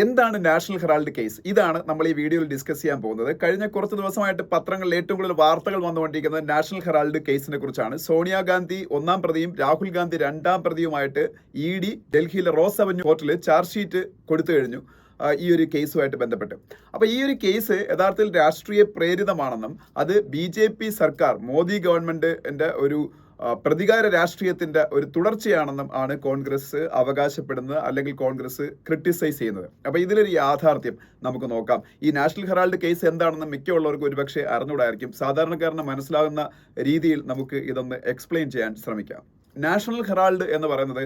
എന്താണ് national Herald case? ഇതാണ് നമ്മൾ ഈ വീഡിയോയിൽ ഡിസ്കസ് ചെയ്യാൻ പോകുന്നത്. കഴിഞ്ഞ കുറച്ച് ദിവസമായിട്ട് പത്രങ്ങളിൽ ഏറ്റവും കൂടുതൽ വാർത്തകൾ വന്നുകൊണ്ടിരിക്കുന്നത് നാഷണൽ ഹെറാൾഡ് കേസിനെ കുറിച്ചാണ്. സോണിയാഗാന്ധി ഒന്നാം പ്രതിയും രാഹുൽ ഗാന്ധി രണ്ടാം പ്രതിയുമായിട്ട് ഇ ഡി ഡൽഹിയിലെ റോസ് അവന്യൂ കോർട്ടിൽ ചാർജ് ഷീറ്റ് കൊടുത്തു കഴിഞ്ഞു. ഈ ഒരു കേസുമായിട്ട് ബന്ധപ്പെട്ട്. അപ്പോൾ ഈ ഒരു കേസ് യഥാർത്ഥത്തിൽ രാഷ്ട്രീയ പ്രേരിതമാണെന്നും അത് ബി ജെ പി സർക്കാർ മോദി ഗവൺമെന്റിന്റെ ഒരു പ്രതികാര രാഷ്ട്രീയത്തിന്റെ ഒരു തുടർച്ചയാണെന്നും ആണ് കോൺഗ്രസ് അവകാശപ്പെടുന്നത് അല്ലെങ്കിൽ കോൺഗ്രസ് ക്രിട്ടിസൈസ് ചെയ്യുന്നത്. അപ്പോൾ ഇതിലൊരു യാഥാർത്ഥ്യം നമുക്ക് നോക്കാം. ഈ നാഷണൽ ഹെറാൾഡ് കേസ് എന്താണെന്ന് മിക്കുള്ളവർക്ക് ഒരുപക്ഷെ അറിഞ്ഞുകൂടായിരിക്കും. സാധാരണക്കാരന് മനസ്സിലാകുന്ന രീതിയിൽ നമുക്ക് ഇതൊന്ന് എക്സ്പ്ലെയിൻ ചെയ്യാൻ ശ്രമിക്കാം. നാഷണൽ ഹെറാൾഡ് എന്ന് പറയുന്നത്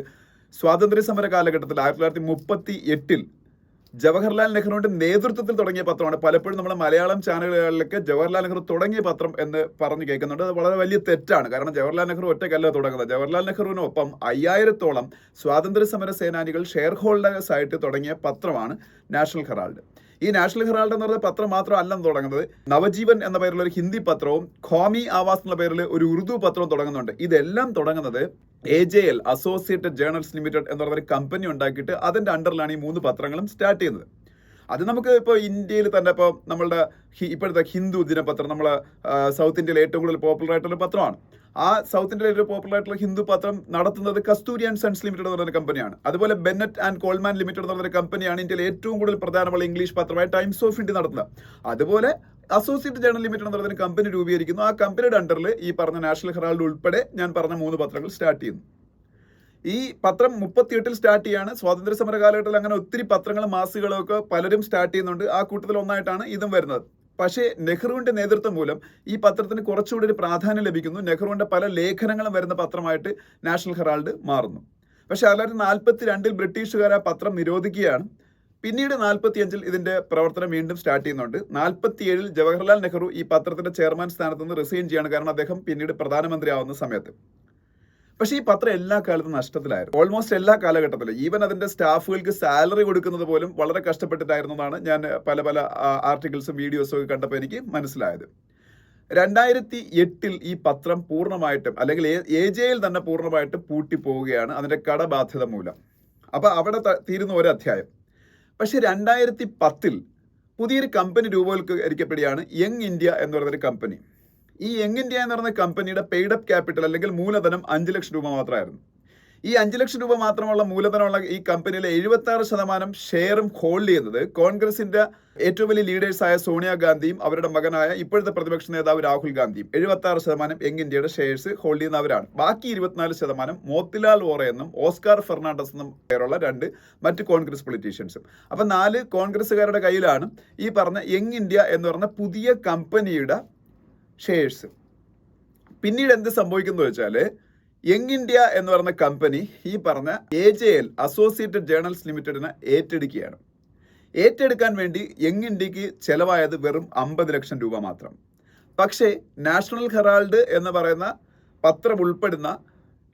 സ്വാതന്ത്ര്യ സമര കാലഘട്ടത്തിൽ ആയിരത്തി തൊള്ളായിരത്തി മുപ്പത്തി എട്ടിൽ ജവഹർലാൽ നെഹ്റുവിന്റെ നേതൃത്വത്തിൽ തുടങ്ങിയ പത്രമാണ്. പലപ്പോഴും നമ്മുടെ മലയാളം ചാനലുകളിലൊക്കെ ജവഹർലാൽ നെഹ്റു തുടങ്ങിയ പത്രം എന്ന് പറഞ്ഞു കേൾക്കുന്നുണ്ട്. അത് വളരെ വലിയ തെറ്റാണ്. കാരണം ജവഹർലാൽ നെഹ്റു ഒറ്റക്കല്ല തുടങ്ങുന്നത്. ജവഹർലാൽ നെഹ്റുവിനൊപ്പം അയ്യായിരത്തോളം സ്വാതന്ത്ര്യ സമര സേനാനികൾ ഷെയർ ഹോൾഡേഴ്സ് ആയിട്ട് തുടങ്ങിയ പത്രമാണ് നാഷണൽ ഹെറാൾഡ്. ഈ നാഷണൽ ഹെറാൾഡ് എന്ന് പറയുന്ന പത്രം മാത്രമല്ല തുടങ്ങുന്നത്. നവജീവൻ എന്ന പേരിലുള്ള ഒരു ഹിന്ദി പത്രവും ഖോമി ആവാസ് എന്ന പേരിൽ ഒരു ഉറുദു പത്രവും തുടങ്ങുന്നുണ്ട്. ഇതെല്ലാം തുടങ്ങുന്നത് A J L Associated Journals Limited എന്ന് പറഞ്ഞൊരു കമ്പനി ഉണ്ടാക്കിയിട്ട് അതിന്റെ അണ്ടറിലാണ് ഈ മൂന്ന് പത്രങ്ങളും സ്റ്റാർട്ട് ചെയ്യുന്നത്. അത് നമുക്ക് ഇപ്പോൾ ഇന്ത്യയിൽ തന്നെ ഇപ്പോൾ നമ്മളുടെ ഇപ്പോഴത്തെ ഹിന്ദു ദിനപത്രം നമ്മൾ സൗത്ത് ഇന്ത്യയിൽ ഏറ്റവും കൂടുതൽ പോപ്പുലർ ആയിട്ടുള്ള പത്രമാണ്. ആ സൗത്ത് ഇന്ത്യയിലെ ഏറ്റവും പോപ്പുലർ ആയിട്ടുള്ള ഹിന്ദു പത്രം നടത്തുന്നത് കസ്തൂരി ആൻഡ് സൺസ് ലിമിറ്റഡ് എന്ന് പറയുന്ന കമ്പനിയാണ് അതുപോലെ ബെന്നറ്റ് ആൻഡ് കോൾമാൻ ലിമിറ്റഡ് എന്ന് പറയുന്ന കമ്പനിയാണ് ഇന്ത്യയിൽ ഏറ്റവും കൂടുതൽ പ്രധാനമുള്ള ഇംഗ്ലീഷ് പത്രമായ ടൈംസ് ഓഫ് ഇന്ത്യ നടത്തുന്നത്. അതുപോലെ അസോസിയേറ്റ് ജേണൽ ലിമിറ്റഡ് എന്ന് പറയുന്ന കമ്പനി രൂപീകരിക്കുന്നു. ആ കമ്പനിയുടെ അണ്ടറിൽ ഈ പറഞ്ഞ നാഷണൽ ഹെറാൾഡ് ഉൾപ്പെടെ ഞാൻ പറഞ്ഞ മൂന്ന് പത്രങ്ങൾ സ്റ്റാർട്ട് ചെയ്യുന്നു. ഈ പത്രം മുപ്പത്തിയെട്ടിൽ സ്റ്റാർട്ട് ചെയ്യാണ്. സ്വാതന്ത്ര്യ സമര കാലഘട്ടത്തിൽ അങ്ങനെ ഒത്തിരി പത്രങ്ങളും മാസികകളും ഒക്കെ പലരും സ്റ്റാർട്ട് ചെയ്യുന്നുണ്ട്. ആ കൂട്ടത്തിൽ ഒന്നായിട്ടാണ് ഇതും വരുന്നത്. പക്ഷേ നെഹ്റുവിന്റെ നേതൃത്വം മൂലം ഈ പത്രത്തിന് കുറച്ചുകൂടി ഒരു പ്രാധാന്യം ലഭിക്കുന്നു. നെഹ്റുവിന്റെ പല ലേഖനങ്ങളും വരുന്ന പത്രമായിട്ട് നാഷണൽ ഹെറാൾഡ് മാറുന്നു. പക്ഷേ തൊള്ളായിരത്തി നാൽപ്പത്തി രണ്ടിൽ ബ്രിട്ടീഷുകാർ ആ പത്രം നിരോധിക്കുകയാണ്. പിന്നീട് നാൽപ്പത്തിയഞ്ചിൽ ഇതിന്റെ പ്രവർത്തനം വീണ്ടും സ്റ്റാർട്ട് ചെയ്യുന്നുണ്ട്. നാൽപ്പത്തിയേഴിൽ ജവഹർലാൽ നെഹ്റു ഈ പത്രത്തിന്റെ ചെയർമാൻ സ്ഥാനത്ത് നിന്ന് റിസൈൻ ചെയ്യാണ്. കാരണം അദ്ദേഹം പിന്നീട് പ്രധാനമന്ത്രി ആവുന്ന സമയത്ത്. പക്ഷേ ഈ പത്രം എല്ലാ കാലത്തും നഷ്ടത്തിലായിരുന്നു. ഓൾമോസ്റ്റ് എല്ലാ കാലഘട്ടത്തിലും. ഈവൻ അതിന്റെ സ്റ്റാഫുകൾക്ക് സാലറി കൊടുക്കുന്നത് പോലും വളരെ കഷ്ടപ്പെട്ടിട്ടായിരുന്നതാണ് ഞാൻ പല പല ആർട്ടിക്കിൾസും വീഡിയോസും ഒക്കെ കണ്ടപ്പോൾ എനിക്ക് മനസ്സിലായത്. രണ്ടായിരത്തി എട്ടിൽ ഈ പത്രം പൂർണമായിട്ടും അല്ലെങ്കിൽ എ ജെയിൽ തന്നെ പൂർണമായിട്ടും പൂട്ടിപ്പോവുകയാണ് അതിന്റെ കടബാധ്യത മൂലം. അപ്പൊ അവിടെ തീരുന്ന ഒരു അധ്യായം പക്ഷെ രണ്ടായിരത്തി പത്തിൽ പുതിയൊരു കമ്പനി രൂപവൽക്കരിക്കപ്പെടുകയാണ് യങ് ഇന്ത്യ എന്ന് പറയുന്നൊരു കമ്പനി ഈ യങ് ഇന്ത്യ എന്ന് പറയുന്ന കമ്പനിയുടെ പെയ്ഡപ്പ് ക്യാപിറ്റൽ അല്ലെങ്കിൽ മൂലധനം അഞ്ച് ലക്ഷം രൂപ മാത്രമായിരുന്നു. ഈ അഞ്ച് ലക്ഷം രൂപ മാത്രമുള്ള മൂലധനമുള്ള ഈ കമ്പനിയിലെ എഴുപത്തി ആറ് ശതമാനം ഷെയറും ഹോൾഡ് ചെയ്യുന്നത് കോൺഗ്രസിന്റെ ഏറ്റവും വലിയ ലീഡേഴ്സായ സോണിയാഗാന്ധിയും അവരുടെ മകനായ ഇപ്പോഴത്തെ പ്രതിപക്ഷ നേതാവ് രാഹുൽ ഗാന്ധിയും എഴുപത്തി ആറ് ശതമാനം യങ് ഇന്ത്യയുടെ ഷെയർസ് ഹോൾഡ് ചെയ്യുന്നവരാണ്. ബാക്കി ഇരുപത്തിനാല് ശതമാനം മോത്തിലാൽ വോറ എന്നും ഓസ്കാർ ഫെർണാണ്ടസ് എന്നും പേരുള്ള രണ്ട് മറ്റ് കോൺഗ്രസ് പൊളിറ്റീഷ്യൻസും. അപ്പൊ നാല് കോൺഗ്രസ്സുകാരുടെ കയ്യിലാണ് ഈ പറഞ്ഞ യങ് ഇന്ത്യ എന്ന് പറഞ്ഞ പുതിയ കമ്പനിയുടെ ഷെയർസ്. പിന്നീട് എന്ത് സംഭവിക്കുന്നു വെച്ചാൽ യങ് ഇന്ത്യ എന്ന് പറയുന്ന കമ്പനി ഈ പറഞ്ഞ A J L Associated Journals ലിമിറ്റഡിനെ ഏറ്റെടുക്കുകയാണ്. ഏറ്റെടുക്കാൻ വേണ്ടി യങ് ഇന്ത്യയ്ക്ക് ചെലവായത് വെറും അമ്പത് ലക്ഷം രൂപ മാത്രം. പക്ഷേ നാഷണൽ ഹെറാൾഡ് എന്ന് പറയുന്ന പത്രം ഉൾപ്പെടുന്ന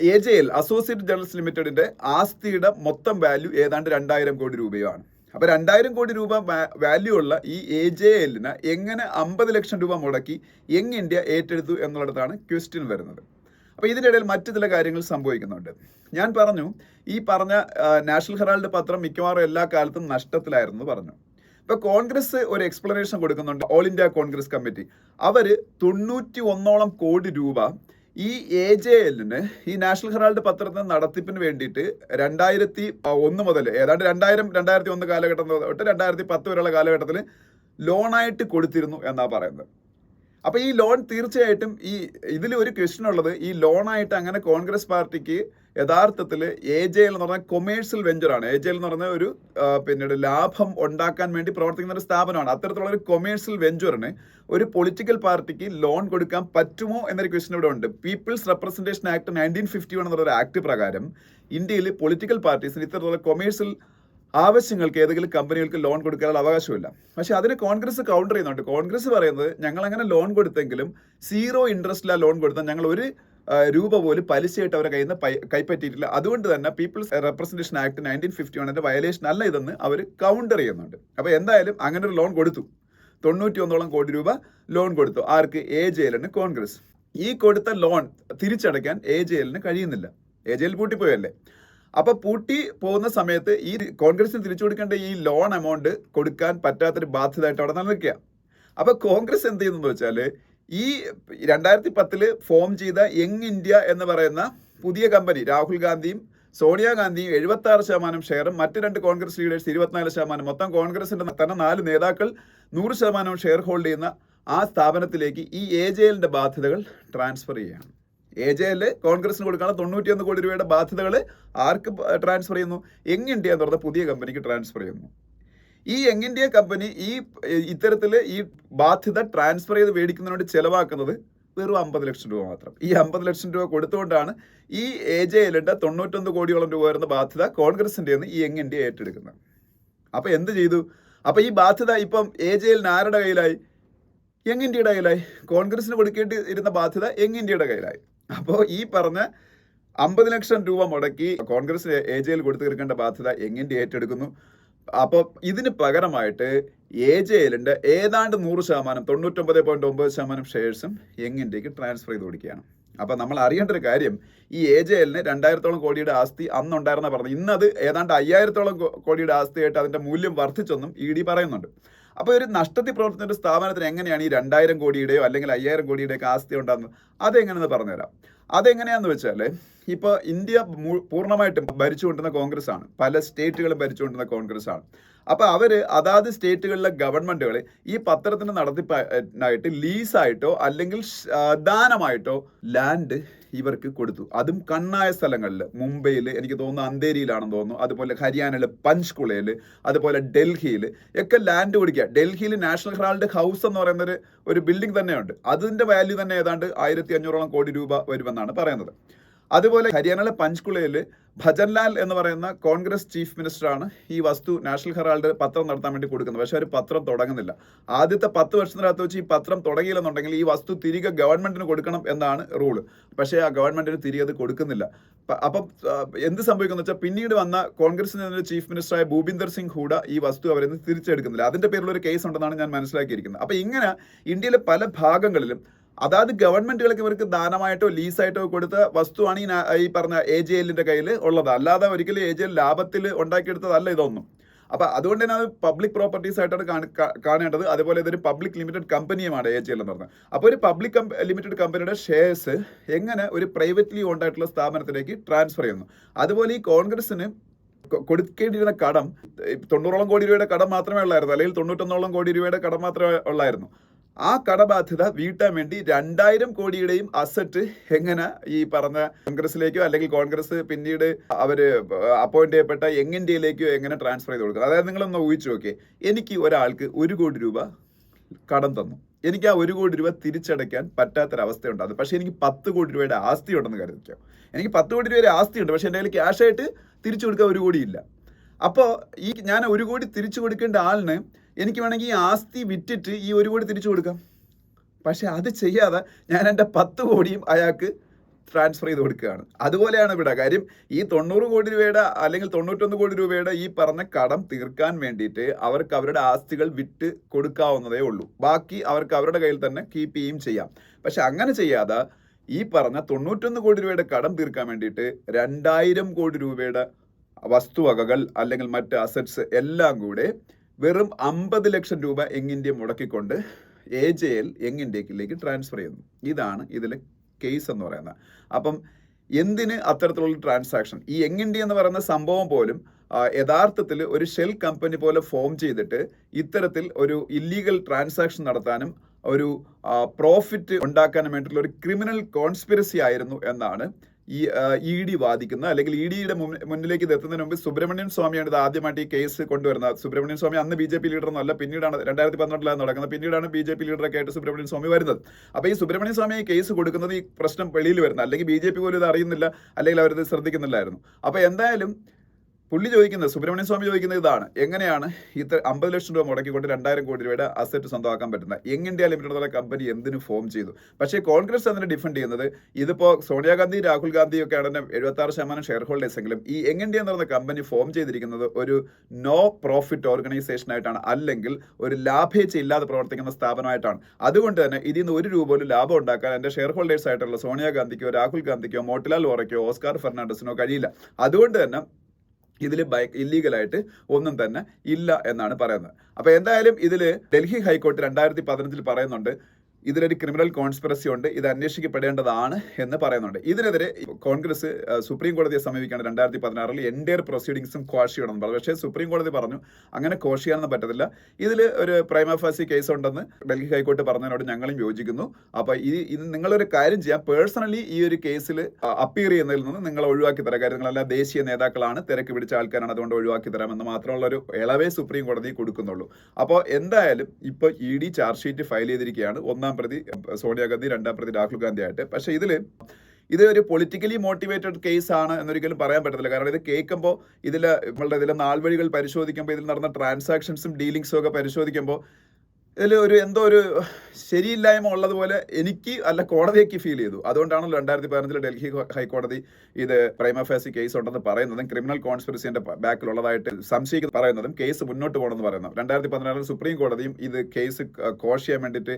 A J L associate journals ലിമിറ്റഡിന്റെ ആസ്തിയുടെ മൊത്തം വാല്യൂ ഏതാണ്ട് രണ്ടായിരം കോടി രൂപയാണ്. അപ്പോൾ രണ്ടായിരം കോടി രൂപ വാല്യൂ ഉള്ള ഈ എ ജെ എല്ലിന് എങ്ങനെ അമ്പത് ലക്ഷം രൂപ മുടക്കി യങ് ഇന്ത്യ ഏറ്റെടുത്തു എന്നുള്ളതാണ് ക്വസ്റ്റ്യൻ വരുന്നത്. അപ്പൊ ഇതിനിടയിൽ മറ്റു ചില കാര്യങ്ങൾ സംഭവിക്കുന്നുണ്ട്. ഞാൻ പറഞ്ഞു ഈ പറഞ്ഞ നാഷണൽ ഹെറാൾഡ് പത്രം മിക്കവാറും എല്ലാ കാലത്തും നഷ്ടത്തിലായിരുന്നു പറഞ്ഞു. ഇപ്പൊ കോൺഗ്രസ് ഒരു എക്സ്പ്ലനേഷൻ കൊടുക്കുന്നുണ്ട് ഓൾ ഇന്ത്യ കോൺഗ്രസ് കമ്മിറ്റി അവർ തൊണ്ണൂറ്റി ഒന്നോളം കോടി രൂപ ഈ എ ജെ എല്ലിന് ഈ നാഷണൽ ഹെറാൾഡ് പത്രത്തിന് നടത്തിപ്പിന് വേണ്ടിയിട്ട് രണ്ടായിരത്തി ഒന്ന് മുതൽ ഏതാണ്ട് രണ്ടായിരം രണ്ടായിരത്തി ഒന്ന് കാലഘട്ടം തൊട്ട് രണ്ടായിരത്തി പത്ത് വരെയുള്ള കാലഘട്ടത്തിൽ ലോണായിട്ട് കൊടുത്തിരുന്നു എന്നാണ് പറയുന്നത്. അപ്പൊ ഈ ലോൺ തീർച്ചയായിട്ടും ഈ ഇതിൽ ഒരു ക്വസ്റ്റ്യൻ ഉള്ളത് ഈ ലോണായിട്ട് അങ്ങനെ കോൺഗ്രസ് പാർട്ടിക്ക് യഥാർത്ഥത്തിൽ എ ജെ എന്ന് പറഞ്ഞ കൊമേഴ്സ്യൽ വെഞ്ചറാണ് എ ജെ എന്ന് പറഞ്ഞ ഒരു പിന്നീട് ലാഭം ഉണ്ടാക്കാൻ വേണ്ടി പ്രവർത്തിക്കുന്ന ഒരു സ്ഥാപനമാണ്. അത്തരത്തിലുള്ള ഒരു കൊമേഴ്സ്യൽ വെഞ്ചറിന് ഒരു പൊളിറ്റിക്കൽ പാർട്ടിക്ക് ലോൺ കൊടുക്കാൻ പറ്റുമോ എന്നൊരു ക്വസ്റ്റ്യൻ ഇവിടെ ഉണ്ട്. People's Representation Act nineteen fifty one എന്നുള്ള ഒരു ആക്ട് പ്രകാരം ഇന്ത്യയിൽ പൊളിറ്റിക്കൽ പാർട്ടീസിന് ഇത്തരത്തിലുള്ള കൊമേഴ്സ്യൽ ആവശ്യങ്ങൾക്ക് ഏതെങ്കിലും കമ്പനികൾക്ക് ലോൺ കൊടുക്കാനുള്ള അവകാശമില്ല. പക്ഷെ അതിന് കോൺഗ്രസ് കൗണ്ടർ ചെയ്യുന്നുണ്ട്. കോൺഗ്രസ് പറയുന്നത് ഞങ്ങൾ അങ്ങനെ ലോൺ കൊടുത്തെങ്കിലും സീറോ ഇൻട്രസ്റ്റിലാണ് ലോൺ കൊടുത്താൽ ഞങ്ങൾ ഒരു രൂപ പോലും പലിശയായിട്ട് അവരെ കയ്യിൽ നിന്ന് കൈപ്പറ്റിയിട്ടില്ല. അതുകൊണ്ട് തന്നെ people's representation act nineteen fifty വണ്ണിന്റെ വയലേഷൻ അല്ല ഇതെന്ന് അവർ കൗണ്ടർ ചെയ്യുന്നുണ്ട്. അപ്പോൾ എന്തായാലും അങ്ങനെ ഒരു ലോൺ കൊടുത്തു. തൊണ്ണൂറ്റി ഒന്നോളം കോടി രൂപ ലോൺ കൊടുത്തു. ആർക്ക്? എ ജെ എല്ലിന് കോൺഗ്രസ്. ഈ കൊടുത്ത ലോൺ തിരിച്ചടയ്ക്കാൻ എ ജെ എല്ലിന് കഴിയുന്നില്ല. എ ജെ എൽ പൂട്ടിപ്പോയല്ലേ? അപ്പൊ പൂട്ടി പോകുന്ന സമയത്ത് ഈ കോൺഗ്രസിന് തിരിച്ചു കൊടുക്കേണ്ട ഈ ലോൺ എമൗണ്ട് കൊടുക്കാൻ പറ്റാത്തൊരു ബാധ്യതയായിട്ട് അവിടെ നിലനിൽക്കുക അപ്പൊ കോൺഗ്രസ് എന്ത് ചെയ്യുന്നു വെച്ചാൽ ഈ രണ്ടായിരത്തി പത്തിൽ ഫോം ചെയ്ത യങ് ഇന്ത്യ എന്ന് പറയുന്ന പുതിയ കമ്പനി രാഹുൽ ഗാന്ധിയും സോണിയാഗാന്ധിയും എഴുപത്തി ആറ് ശതമാനം ഷെയറും മറ്റ് രണ്ട് കോൺഗ്രസ് ലീഡേഴ്സ് ഇരുപത്തിനാല് ശതമാനം മൊത്തം കോൺഗ്രസിന്റെ തന്നെ നാല് നേതാക്കൾ നൂറ് ശതമാനം ഷെയർ ഹോൾഡ് ചെയ്യുന്ന ആ സ്ഥാപനത്തിലേക്ക് ഈ എ ജെ എല്ലിന്റെ ബാധ്യതകൾ ട്രാൻസ്ഫർ ചെയ്യുകയാണ്. എ ജെ എൽ കോൺഗ്രസിന് കൊടുക്കാനുള്ള തൊണ്ണൂറ്റിയൊന്ന് കോടി രൂപയുടെ ബാധ്യതകൾ ആർക്ക് ട്രാൻസ്ഫർ ചെയ്യുന്നു? യങ് ഇന്ത്യ എന്ന് പറഞ്ഞ പുതിയ കമ്പനിക്ക് ട്രാൻസ്ഫർ ചെയ്യുന്നു. ഈ യങ് ഇന്ത്യ കമ്പനി ഈ ഇത്തരത്തിൽ ഈ ബാധ്യത ട്രാൻസ്ഫർ ചെയ്ത് മേടിക്കുന്നതിനോട് ചെലവാക്കുന്നത് വെറും അമ്പത് ലക്ഷം രൂപ മാത്രം. ഈ അമ്പത് ലക്ഷം രൂപ കൊടുത്തുകൊണ്ടാണ് ഈ എ ജെ എല്ലിന്റെ തൊണ്ണൂറ്റൊന്ന് കോടിയോളം രൂപ വരുന്ന ബാധ്യത കോൺഗ്രസിന്റെ ഈ യങ് ഇന്ത്യ ഏറ്റെടുക്കുന്നത്. അപ്പോൾ എന്ത് ചെയ്തു? അപ്പോൾ ഈ ബാധ്യത ഇപ്പം എ ജെ എല്ലിന് ആരുടെ കയ്യിലായി? യങ് ഇന്ത്യയുടെ കയ്യിലായി. കോൺഗ്രസിന് കൊടുക്കേണ്ടി ഇരുന്ന ബാധ്യത യങ് ഇന്ത്യയുടെ കയ്യിലായി. അപ്പോൾ ഈ പറഞ്ഞ അമ്പത് ലക്ഷം രൂപ മുടക്കി കോൺഗ്രസ് എ ജെയിൽ കൊടുത്തു തീർക്കേണ്ട ബാധ്യത എങ്ങനെ ഏറ്റെടുക്കുന്നു? അപ്പോൾ ഇതിന് പകരമായിട്ട് എ ജെ എല്ലിന്റെ ഏതാണ്ട് നൂറ് ശതമാനം തൊണ്ണൂറ്റൊമ്പത് പോയിന്റ് ഒമ്പത് ശതമാനം ഷെയർസും എങ്ങിന്റെക്ക് ട്രാൻസ്ഫർ ചെയ്ത് കൊടുക്കുകയാണ്. അപ്പോൾ നമ്മൾ അറിയേണ്ട ഒരു കാര്യം ഈ എ ജെ എല്ലിന് രണ്ടായിരത്തോളം കോടിയുടെ ആസ്തി അന്നുണ്ടായിരുന്ന പറഞ്ഞു. ഇന്നത് ഏതാണ്ട് അയ്യായിരത്തോളം കോടിയുടെ ആസ്തിയായിട്ട് അതിന്റെ മൂല്യം വർദ്ധിച്ചെന്നും ഇ ഡി പറയുന്നുണ്ട്. അപ്പോൾ ഒരു നഷ്ടത്തിൽ പ്രവർത്തിക്കുന്ന ഒരു സ്ഥാപനത്തിന് എങ്ങനെയാണ് ഈ രണ്ടായിരം കോടിയുടെയോ അല്ലെങ്കിൽ അയ്യായിരം കോടിയുടെയൊക്കെ ആസ്തി ഉണ്ടാകുന്നത്? അതെങ്ങനെയെന്ന് പറഞ്ഞുതരാം. അതെങ്ങനെയാന്ന് വെച്ചാൽ ഇപ്പോൾ ഇന്ത്യ പൂർണമായിട്ടും ഭരിച്ചുകൊണ്ടിരുന്ന കോൺഗ്രസ് ആണ് പല സ്റ്റേറ്റുകളും ഭരിച്ചുകൊണ്ടിരുന്ന കോൺഗ്രസ് ആണ് അപ്പോൾ അവർ അതാത് സ്റ്റേറ്റുകളിലെ ഗവൺമെന്റുകൾ ഈ പത്രത്തിന് നടത്തിപ്പായിട്ട് ലീസായിട്ടോ അല്ലെങ്കിൽ ദാനമായിട്ടോ ലാൻഡ് ഇവർക്ക് കൊടുത്തു. അതും കണ്ണായ സ്ഥലങ്ങളിൽ മുംബൈയിൽ എനിക്ക് തോന്നുന്നു അന്തേരിയിലാണെന്ന് തോന്നുന്നു. അതുപോലെ ഹരിയാനയിൽ പഞ്ച്കുളയിൽ അതുപോലെ ഡൽഹിയിൽ ഒക്കെ ലാൻഡ് കൊടുക്കുക. ഡൽഹിയിൽ നാഷണൽ ഹെറാൾഡ് ഹൗസ് എന്ന് പറയുന്ന ഒരു ഒരു ബിൽഡിംഗ് തന്നെയുണ്ട്. അതിന്റെ വാല്യൂ തന്നെ ഏതാണ്ട് ആയിരത്തി അഞ്ഞൂറോളം കോടി രൂപ വരുമെന്നാണ് പറയുന്നത്. അതുപോലെ ഹരിയാനയിലെ പഞ്ച്കുളയിൽ ഭജൻലാൽ എന്ന് പറയുന്ന കോൺഗ്രസ് ചീഫ് മിനിസ്റ്ററാണ് ഈ വസ്തു നാഷണൽ ഹെറാൾഡ് പത്രം നടത്താൻ വേണ്ടി കൊടുക്കുന്നത്. പക്ഷേ അവർ പത്രം തുടങ്ങുന്നില്ല. ആദ്യത്തെ പത്ത് വർഷത്തിനകത്ത് വെച്ച് ഈ പത്രം തുടങ്ങിയില്ലെന്നുണ്ടെങ്കിൽ ഈ വസ്തു തിരികെ ഗവൺമെന്റിന് കൊടുക്കണം എന്നാണ് റൂൾ. പക്ഷേ ആ ഗവൺമെന്റിന് തിരികെ അത് കൊടുക്കുന്നില്ല. അപ്പം എന്ത് സംഭവിക്കുന്നു വെച്ചാൽ പിന്നീട് വന്ന കോൺഗ്രസിന് തന്നെ ചീഫ് മിനിസ്റ്ററായ ഭൂപിന്ദർ സിംഗ് ഹൂഡ ഈ വസ്തു അവരിൽ നിന്ന് തിരിച്ചെടുക്കുന്നില്ല. അതിന്റെ പേരിൽ ഒരു കേസ് ഉണ്ടെന്നാണ് ഞാൻ മനസ്സിലാക്കിയിരിക്കുന്നത്. അപ്പൊ ഇങ്ങനെ ഇന്ത്യയിലെ പല ഭാഗങ്ങളിലും അതാത് ഗവൺമെന്റുകൾക്ക് ഇവർക്ക് ദാനമായിട്ടോ ലീസായിട്ടോ കൊടുത്ത വസ്തുവാണ് ഈ പറഞ്ഞ എ ജെ എല്ലിന്റെ കയ്യിൽ ഉള്ളത്. അല്ലാതെ ഒരിക്കലും എ ജെ എൽ ലാഭത്തിൽ ഉണ്ടാക്കിയെടുത്തതല്ല ഇതൊന്നും. അപ്പൊ അതുകൊണ്ട് തന്നെ അത് പബ്ലിക് പ്രോപ്പർട്ടീസ് ആയിട്ടാണ് കാണേണ്ടത്. അതുപോലെ ഇതൊരു പബ്ലിക് ലിമിറ്റഡ് കമ്പനിയുമാണ് എ ജി എൽ എന്ന് പറഞ്ഞത് അപ്പോൾ ഒരു പബ്ലിക് ലിമിറ്റഡ് കമ്പനിയുടെ ഷെയർസ് എങ്ങനെ ഒരു പ്രൈവറ്റ്ലി ഓൺഡ് ആയിട്ടുള്ള സ്ഥാപനത്തിലേക്ക് ട്രാൻസ്ഫർ ചെയ്യുന്നു? അതുപോലെ ഈ കോൺഗ്രസിന് കൊടുക്കേണ്ടിയിരുന്ന കടം തൊണ്ണൂറോളം കോടി രൂപയുടെ കടം മാത്രമേ ഉള്ളായിരുന്നു. അല്ലെങ്കിൽ തൊണ്ണൂറ്റൊന്നോളം കോടി രൂപയുടെ കടം മാത്രമേ ഉള്ളായിരുന്നു. ആ കടബാധ്യത വീട്ടാൻ വേണ്ടി രണ്ടായിരം കോടിയുടെയും അസറ്റ് എങ്ങനെ ഈ പറഞ്ഞ കോൺഗ്രസിലേക്കോ അല്ലെങ്കിൽ കോൺഗ്രസ് പിന്നീട് അവർ അപ്പോയിന്റ് ചെയ്യപ്പെട്ട യങ് ഇന്ത്യയിലേക്കോ എങ്ങനെ ട്രാൻസ്ഫർ ചെയ്ത് കൊടുക്കുക അതായത് നിങ്ങളൊന്ന് ഊഹിച്ചു നോക്കിയേ. എനിക്ക് ഒരാൾക്ക് ഒരു കോടി രൂപ കടം തന്നു. എനിക്ക് ആ ഒരു കോടി രൂപ തിരിച്ചടയ്ക്കാൻ പറ്റാത്തൊരവസ്ഥയുണ്ട് അത്. പക്ഷേ എനിക്ക് പത്ത് കോടി രൂപയുടെ ആസ്തി ഉണ്ടെന്ന് കരുതിക്കാം? എനിക്ക് പത്ത് കോടി രൂപയുടെ ആസ്തി ഉണ്ട് പക്ഷേ എന്റെ കയ്യിൽ ക്യാഷായിട്ട് തിരിച്ചു കൊടുക്കാൻ ഒരു കോടിയില്ല. അപ്പോൾ ഈ ഞാൻ ഒരു കോടി തിരിച്ചു കൊടുക്കേണ്ട ആളിന് എനിക്ക് വേണമെങ്കിൽ ഈ ആസ്തി വിറ്റിട്ട് ഈ ഒരു കോടി തിരിച്ചു കൊടുക്കാം. പക്ഷെ അത് ചെയ്യാതെ ഞാൻ എന്റെ പത്ത് കോടിയും അയാൾക്ക് ട്രാൻസ്ഫർ ചെയ്ത് കൊടുക്കുകയാണ്. അതുപോലെയാണ് ഇവിടെ കാര്യം. ഈ തൊണ്ണൂറ് കോടി രൂപയുടെ അല്ലെങ്കിൽ തൊണ്ണൂറ്റൊന്ന് കോടി രൂപയുടെ ഈ പറഞ്ഞ കടം തീർക്കാൻ വേണ്ടിയിട്ട് അവർക്ക് അവരുടെ ആസ്തികൾ വിറ്റ് കൊടുക്കാവുന്നതേ ഉള്ളൂ. ബാക്കി അവർക്ക് അവരുടെ കയ്യിൽ തന്നെ കീപ്പ് ചെയ്യുകയും ചെയ്യാം. പക്ഷെ അങ്ങനെ ചെയ്യാതെ ഈ പറഞ്ഞ തൊണ്ണൂറ്റൊന്ന് കോടി രൂപയുടെ കടം തീർക്കാൻ വേണ്ടിയിട്ട് രണ്ടായിരം കോടി രൂപയുടെ വസ്തുവകകൾ അല്ലെങ്കിൽ മറ്റ് അസറ്റ്സ് എല്ലാം കൂടെ വെറും അമ്പത് ലക്ഷം രൂപ യങ് ഇന്ത്യ മുടക്കിക്കൊണ്ട് എ ജെ എൽ യങ് ഇന്ത്യക്കിലേക്ക് ട്രാൻസ്ഫർ ചെയ്യുന്നു. ഇതാണ് ഇതിലെ കേസ് എന്ന് പറയുന്നത്. അപ്പം എന്തിന് അത്തരത്തിലുള്ള ട്രാൻസാക്ഷൻ ഈ യങ് ഇന്ത്യ എന്ന് പറയുന്ന സംഭവം പോലും യഥാർത്ഥത്തിൽ ഒരു ഷെൽ കമ്പനി പോലെ ഫോം ചെയ്തിട്ട് ഇത്തരത്തിൽ ഒരു ഇല്ലീഗൽ ട്രാൻസാക്ഷൻ നടത്താനും ഒരു പ്രോഫിറ്റ് ഉണ്ടാക്കാനും വേണ്ടിയിട്ടുള്ള ഒരു ക്രിമിനൽ കോൺസ്പിറസി ആയിരുന്നു എന്നാണ് ഈ ഇ ഡി വാദിക്കുന്ന അല്ലെങ്കിൽ ഇ ഡിയുടെ മുന്നിലേക്ക് ഇത് എത്തുന്നതിന് മുമ്പ് സുബ്രഹ്മണ്യൻ സ്വാമിയാണ് ഇത് ആദ്യമായിട്ട് ഈ കേസ് കൊണ്ടുവരുന്നത്. സുബ്രഹ്മണ്യൻ സ്വാമി അന്ന് ബി ജെ പി ലീഡർ എന്നല്ല പിന്നീടാണ് രണ്ടായിരത്തി പന്ത്രണ്ടിലാണ് നടക്കുന്നത്. പിന്നീടാണ് ബി ജെ പി ലീഡറൊക്കെ ആയിട്ട് സുബ്രഹ്മണ്യൻ സ്വാമി വരുന്നത്. അപ്പോൾ ഈ സുബ്രഹ്മണ്യൻ സ്വാമി ഈ കേസ് കൊടുക്കുന്നത് ഈ പ്രശ്നം വെളിയിൽ വരുന്ന അല്ലെങ്കിൽ ബി ജെ പി പോലും ഇത് അറിയുന്നില്ല അല്ലെങ്കിൽ അവരിത് ശ്രദ്ധിക്കുന്നില്ലായിരുന്നു. അപ്പോൾ എന്തായാലും പുള്ളി ചോദിക്കുന്നത് സുബ്രഹ്മണ്യ സ്വാമി ചോദിക്കുന്നത് ഇതാണ്. എങ്ങനെയാണ് ഇത്ര അമ്പത് ലക്ഷം രൂപ മുടക്കിക്കൊണ്ട് രണ്ടായിരം കോടി രൂപയുടെ അസറ്റ് സ്വന്തമാക്കാൻ പറ്റുന്നത്? യങ് ഇന്ത്യ ലിമിറ്റഡ് എന്നുള്ള കമ്പനി എന്തിനു ഫോം ചെയ്തു? പക്ഷേ കോൺഗ്രസ് അതിനെ ഡിഫെൻഡ് ചെയ്യുന്നത് ഇതിപ്പോ സോണിയാഗാന്ധി രാഹുൽ ഗാന്ധി ഒക്കെ ആണ് എഴുപത്തി ആറ് ശതമാനം ഷെയർ ഹോൾഡേഴ്സ് എങ്കിലും ഈ യങ് ഇന്ത്യ എന്ന് പറയുന്ന കമ്പനി ഫോം ചെയ്തിരിക്കുന്നത് ഒരു നോ പ്രോഫിറ്റ് ഓർഗനൈസേഷൻ ആയിട്ടാണ് അല്ലെങ്കിൽ ഒരു ലാഭേച്ഛ ഇല്ലാതെ പ്രവർത്തിക്കുന്ന സ്ഥാപനമായിട്ടാണ്. അതുകൊണ്ട് തന്നെ ഇതിൽ നിന്ന് ഒരു രൂപ പോലും ലാഭം ഉണ്ടാക്കാൻ എന്റെ ഷെയർ ഹോൾഡേഴ്സ് ആയിട്ടുള്ള സോണിയാഗാന്ധിക്കോ രാഹുൽ ഗാന്ധിക്കോ മോട്ടിലാൽ വോറയ്ക്കോ ഓസ്കാർ ഫെർണാണ്ടസിനോ കഴിയില്ല. അതുകൊണ്ട് തന്നെ ഇതിൽ ബൈ ഇല്ലീഗലായിട്ട് ഒന്നും തന്നെ ഇല്ല എന്നാണ് പറയുന്നത്. അപ്പോൾ എന്തായാലും ഇതിൽ ഡൽഹി ഹൈക്കോടതി രണ്ടായിരത്തി പതിനഞ്ചിൽ പറയുന്നുണ്ട് ഇതിലൊരു ക്രിമിനൽ കോൺസ്പിറസി ഉണ്ട്. ഇത് അന്വേഷിക്കപ്പെടേണ്ടതാണ് എന്ന് പറയുന്നുണ്ട്. ഇതിനെതിരെ കോൺഗ്രസ് സുപ്രീം കോടതിയെ സമീപിക്കുകയാണ് രണ്ടായിരത്തി പതിനാറിൽ എന്റെ പ്രൊസീഡിങ്സും ക്വാഷ് ചെയ്യണമെന്ന് പറഞ്ഞു. പക്ഷേ സുപ്രീം കോടതി പറഞ്ഞു അങ്ങനെ ക്വാഷ് ചെയ്യാനൊന്നും പറ്റത്തില്ല. ഇതിൽ ഒരു പ്രൈമഫാസി കേസ് ഉണ്ടെന്ന് ഡൽഹി ഹൈക്കോടതി പറഞ്ഞതിനോട് ഞങ്ങളും യോജിക്കുന്നു. അപ്പോൾ ഈ ഇത് നിങ്ങളൊരു കാര്യം ചെയ്യാം. പേഴ്സണലി ഈ ഒരു കേസിൽ അപ്പീർ ചെയ്യുന്നതിൽ നിന്ന് നിങ്ങൾ ഒഴിവാക്കി തരാം. കാര്യം നിങ്ങളെല്ലാം ദേശീയ നേതാക്കളാണ്. തിരക്ക് പിടിച്ച ആൾക്കാരാണ്. അതുകൊണ്ട് ഒഴിവാക്കി തരാമെന്ന് മാത്രമുള്ള ഒരു ഇളവേ സുപ്രീം കോടതി കൊടുക്കുന്നുള്ളൂ. അപ്പോൾ എന്തായാലും ഇപ്പോൾ E D charge sheet file ചെയ്തിരിക്കുകയാണ്. ഒന്നാം പ്രതി അഹ് സോണിയാഗാന്ധി രണ്ടാം പ്രതി രാഹുൽ ഗാന്ധി ആയിട്ട്. പക്ഷേ ഇതിൽ ഇത് ഒരു പൊളിറ്റിക്കലി മോട്ടിവേറ്റഡ് കേസ് ആണ് എന്നൊരിക്കലും പറയാൻ പറ്റത്തില്ല. കാരണം ഇത് കേൾക്കുമ്പോൾ ഇതിൽ നമ്മളുടെ ഇതിലെ നാൾവഴികൾ പരിശോധിക്കുമ്പോൾ ഇതിൽ നടന്ന ട്രാൻസാക്ഷൻസും ഡീലിങ്സും ഒക്കെ പരിശോധിക്കുമ്പോൾ ഇതിൽ ഒരു എന്തോ ഒരു ശരിയില്ലായ്മ ഉള്ളതുപോലെ എനിക്ക് അല്ല കോടതിയൊക്കെ ഫീൽ ചെയ്തു. അതുകൊണ്ടാണല്ലോ രണ്ടായിരത്തി പതിനഞ്ചിൽ ഡൽഹി ഹൈക്കോടതി ഇത് പ്രൈമഫേസി കേസ് ഉണ്ടെന്ന് പറയുന്നതും ക്രിമിനൽ കോൺസ്പിറസിന്റെ ബാക്കിലുള്ളതായിട്ട് സംശയിക്കുന്ന പറയുന്നതും കേസ് മുന്നോട്ട് പോകണമെന്ന് പറയുന്നത് രണ്ടായിരത്തി പതിനാറിൽ സുപ്രീം കോടതിയും ഇത് കേസ് കോഷ് ചെയ്യാൻ വേണ്ടിയിട്ട്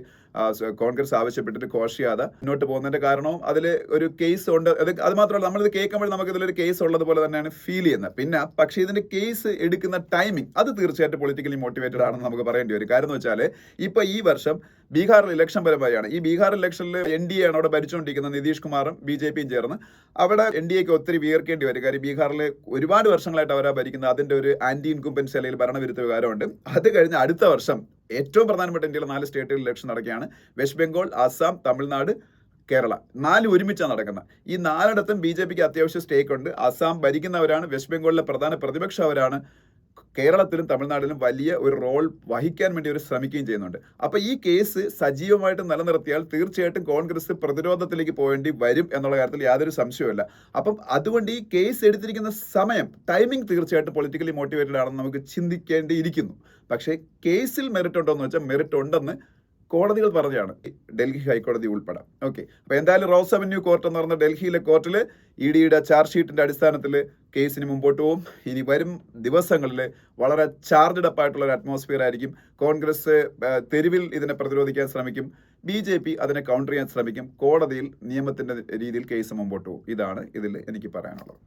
കോൺഗ്രസ് ആവശ്യപ്പെട്ടിട്ട് കോഷ് ചെയ്യാതെ മുന്നോട്ട് പോകുന്നതിന്റെ കാരണവും അതിൽ ഒരു കേസ് ഉണ്ട്. അത് അത് മാത്രമല്ല നമ്മളിത് കേൾക്കുമ്പോൾ നമുക്ക് ഇതിലൊരു കേസ് ഉള്ളതുപോലെ തന്നെയാണ് ഫീൽ ചെയ്യുന്നത്. പിന്നെ പക്ഷേ ഇതിന്റെ കേസ് എടുക്കുന്ന ടൈമിംഗ് അത് തീർച്ചയായിട്ടും പൊളിറ്റിക്കലി മോട്ടിവേറ്റഡ് ആണെന്ന് നമുക്ക് പറയേണ്ടി വരും. കാരണം എന്ന് വെച്ചാൽ ഇപ്പൊ ഈ വർഷം ബീഹാറിൽ ഇലക്ഷൻ പരമ്പരയാണ്. ഈ ബീഹാർ ഇലക്ഷനിൽ എൻ ഡി എ ആണ് അവിടെ ഭരിച്ചുകൊണ്ടിരിക്കുന്നത് നിതീഷ് കുമാറും ബി ജെ പിയും ചേർന്ന്. അവിടെ എൻ ഡി എക്ക് ഒത്തിരി വിയർക്കേണ്ടി വരും. കാര്യം ബീഹാറിൽ ഒരുപാട് വർഷങ്ങളായിട്ട് അവരാ ഭരിക്കുന്നത്. അതിന്റെ ഒരു ആന്റി ഇൻകുംബൻസി അല്ലെങ്കിൽ ഭരണവിരുദ്ധ വികാരമുണ്ട്. അത് കഴിഞ്ഞ് അടുത്ത വർഷം ഏറ്റവും പ്രധാനപ്പെട്ട ഇന്ത്യയിലെ നാല് സ്റ്റേറ്റുകളിൽ ഇലക്ഷൻ നടക്കുകയാണ്. വെസ്റ്റ് ബംഗാൾ ആസാം തമിഴ്നാട് കേരള. നാല് ഒരുമിച്ചാണ് നടക്കുന്നത്. ഈ നാലിടത്തും ബി ജെ പിക്ക് അത്യാവശ്യം സ്റ്റേക്ക് ഉണ്ട്. അസാം ഭരിക്കുന്നവരാണ് വെസ്റ്റ് ബംഗാളിലെ പ്രധാന പ്രതിപക്ഷം അവരാണ്. കേരളത്തിലും തമിഴ്നാട്ടിലും വലിയ ഒരു റോൾ വഹിക്കാൻ വേണ്ടി അവർ ശ്രമിക്കുകയും ചെയ്യുന്നുണ്ട്. അപ്പോൾ ഈ കേസ് സജീവമായിട്ട് നിലനിർത്തിയാൽ തീർച്ചയായിട്ടും കോൺഗ്രസ് പ്രതിരോധത്തിലേക്ക് പോകേണ്ടി വരും എന്നുള്ള കാര്യത്തിൽ യാതൊരു സംശയവുമില്ല. അപ്പം അതുകൊണ്ട് ഈ കേസ് എടുത്തിരിക്കുന്ന സമയം ടൈമിംഗ് തീർച്ചയായിട്ടും പൊളിറ്റിക്കലി മോട്ടിവേറ്റഡ് ആണെന്ന് നമുക്ക് ചിന്തിക്കേണ്ടിയിരിക്കുന്നു. പക്ഷേ കേസിൽ മെറിറ്റ് ഉണ്ടോ എന്ന് വെച്ചാൽ മെറിറ്റ് ഉണ്ടെന്ന് കോടതികൾ പറഞ്ഞതാണ് ഡൽഹി ഹൈക്കോടതി ഉൾപ്പെടെ. ഓക്കെ. അപ്പോൾ എന്തായാലും റോസ് അവന്യൂ കോർട്ട് എന്ന് പറഞ്ഞ ഡൽഹിയിലെ കോർട്ടിൽ ഇ ഡിയുടെ ചാർജ് ഷീറ്റിന്റെ അടിസ്ഥാനത്തിൽ കേസിന് മുമ്പോട്ട് പോകും ഇനി വരും ദിവസങ്ങളിൽ വളരെ ചാർജ്ഡ് അപ്പ് ആയിട്ടുള്ള ഒരു അറ്റ്മോസ്ഫിയർ ആയിരിക്കും. കോൺഗ്രസ് തെരുവിൽ ഇതിനെ പ്രതിരോധിക്കാൻ ശ്രമിക്കും. ബി ജെ പി അതിനെ കൗണ്ടർ ചെയ്യാൻ ശ്രമിക്കും. കോടതിയിൽ നിയമത്തിന്റെ രീതിയിൽ കേസ് മുമ്പോട്ട് പോകും ഇതാണ് ഇതിൽ എനിക്ക് പറയാനുള്ളത്.